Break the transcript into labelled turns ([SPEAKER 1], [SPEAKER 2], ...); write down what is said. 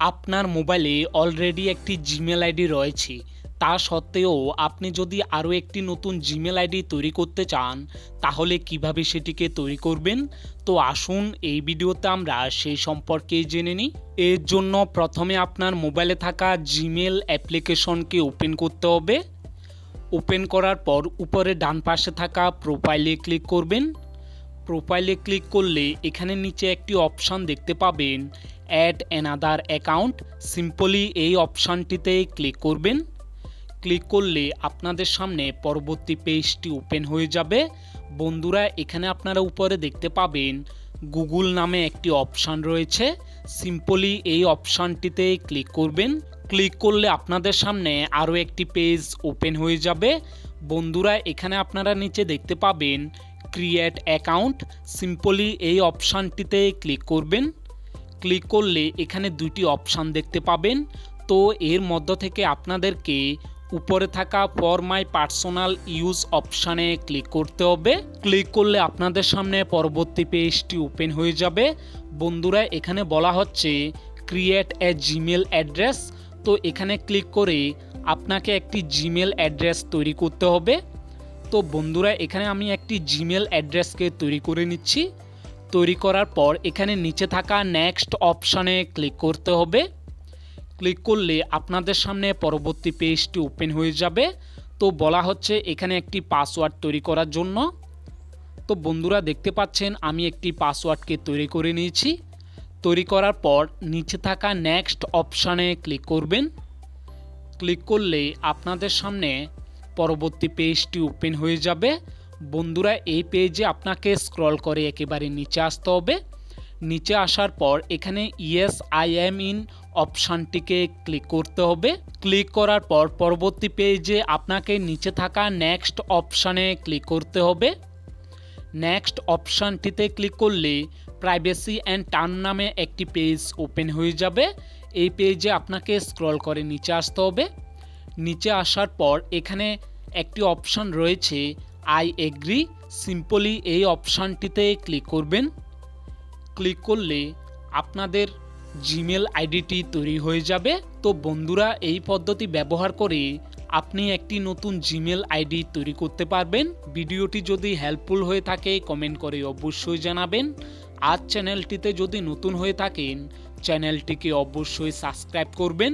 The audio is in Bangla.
[SPEAKER 1] আপনার মোবাইলে অলরেডি একটি জিমেল আইডি রয়েছে। তা সত্ত্বেও আপনি যদি আরও একটি নতুন জিমেল আইডি তৈরি করতে চান, তাহলে কীভাবে সেটিকে তৈরি করবেন? তো আসুন এই ভিডিওতে আমরা সেই সম্পর্কে জেনে নিই। এর জন্য প্রথমে আপনার মোবাইলে থাকা জিমেল অ্যাপ্লিকেশনকে ওপেন করতে হবে। ওপেন করার পর উপরে ডান পাশে থাকা প্রোফাইলে ক্লিক করবেন। প্রোফাইলে ক্লিক করলে এখানে নিচে একটি অপশান দেখতে পাবেন। অ্যাড অ্যানাদার অ্যাকাউন্ট সিম্পলি এই অপশানটিতে ক্লিক করবেন। ক্লিক করলে আপনাদের সামনে পরবর্তী পেজটি ওপেন হয়ে যাবে। বন্ধুরা, এখানে আপনারা উপরে দেখতে পাবেন গুগল নামে একটি অপশান রয়েছে। সিম্পলি এই অপশানটিতে ক্লিক করবেন। ক্লিক করলে আপনাদের সামনে আরও একটি পেজ ওপেন হয়ে যাবে। বন্ধুরা, এখানে আপনারা নিচে দেখতে পাবেন ক্রিয়েট অ্যাকাউন্ট সিম্পলি এই অপশানটিতে ক্লিক করবেন। ক্লিক করলে এখানে দুটি অপশান দেখতে পাবেন। তো এর মধ্য থেকে আপনাদেরকে উপরে থাকা ফর মাই পার্সোনাল ইউজ অপশানে ক্লিক করতে হবে। ক্লিক করলে আপনাদের সামনে পরবর্তী পেজটি ওপেন হয়ে যাবে। বন্ধুরা, এখানে বলা হচ্ছে ক্রিয়েট এ জিমেল অ্যাড্রেস তো এখানে ক্লিক করে আপনাকে একটি জিমেল অ্যাড্রেস তৈরি করতে হবে। তো বন্ধুরা, এখানে আমি একটি জিমেল অ্যাড্রেসকে তৈরি করে নিচ্ছি। তৈরি করার পর এখানে নিচে থাকা নেক্সট অপশানে ক্লিক করতে হবে। ক্লিক করলে আপনাদের সামনে পরবর্তী পেজটি ওপেন হয়ে যাবে। তো বলা হচ্ছে এখানে একটি পাসওয়ার্ড তৈরি করার জন্য। তো বন্ধুরা, দেখতে পাচ্ছেন আমি একটি পাসওয়ার্ডকে তৈরি করে নিয়েছি। তৈরি করার পর নিচে থাকা নেক্সট অপশানে ক্লিক করবেন। ক্লিক করলে আপনাদের সামনে পরবর্তী পেজটি ওপেন হয়ে যাবে। বন্ধুরা, এই পেজে আপনাকে স্ক্রল করে একেবারে নিচে আসতে হবে। নিচে আসার পর এখানে ইয়েস, আই এম ইন অপশানটিকে ক্লিক করতে হবে। ক্লিক করার পর পরবর্তী পেজে আপনাকে নিচে থাকা নেক্সট অপশানে ক্লিক করতে হবে। নেক্সট অপশানটিতে ক্লিক করলে প্রাইভেসি অ্যান্ড টার্ম নামে একটি পেজ ওপেন হয়ে যাবে। এই পেজে আপনাকে স্ক্রল করে নিচে আসতে হবে। নিচে আসার পর এখানে একটি অপশান রয়েছে আই এগ্রি। সিম্পলি এই অপশানটিতে ক্লিক করবেন। ক্লিক করলে আপনাদের জিমেল আইডিটি তৈরি হয়ে যাবে। তো বন্ধুরা, এই পদ্ধতি ব্যবহার করে আপনি একটি নতুন জিমেল আইডি তৈরি করতে পারবেন। ভিডিওটি যদি হেল্পফুল হয়ে থাকে, কমেন্ট করে অবশ্যই জানাবেন। আর চ্যানেলটিতে যদি নতুন হয়ে থাকেন, চ্যানেলটিকে অবশ্যই সাবস্ক্রাইব করবেন।